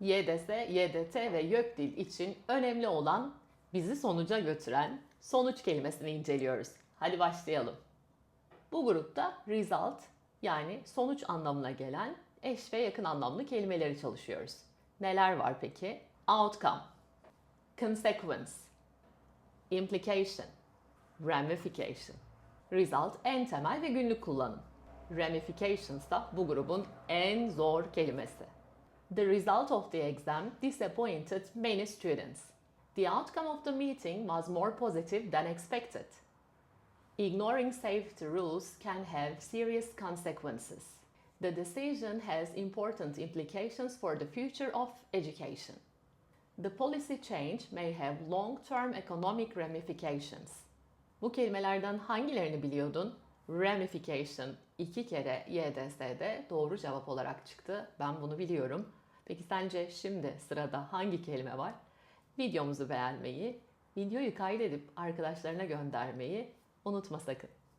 YDS, YDT ve YÖKDİL için önemli olan bizi sonuca götüren sonuç kelimesini inceliyoruz. Hadi başlayalım. Bu grupta result yani sonuç anlamına gelen eş ve yakın anlamlı kelimeleri çalışıyoruz. Neler var peki? Outcome, consequence, implication, ramification. Result en temel ve günlük kullanım. Ramifications da bu grubun en zor kelimesi. The result of the exam disappointed many students. The outcome of the meeting was more positive than expected. Ignoring safety rules can have serious consequences. The decision has important implications for the future of education. The policy change may have long-term economic ramifications. Bu kelimelerden hangilerini biliyordun? Ramification iki kere YDS'de doğru cevap olarak çıktı. Ben bunu biliyorum. Peki sence şimdi sırada hangi kelime var? Videomuzu beğenmeyi, videoyu kaydedip arkadaşlarına göndermeyi unutma sakın.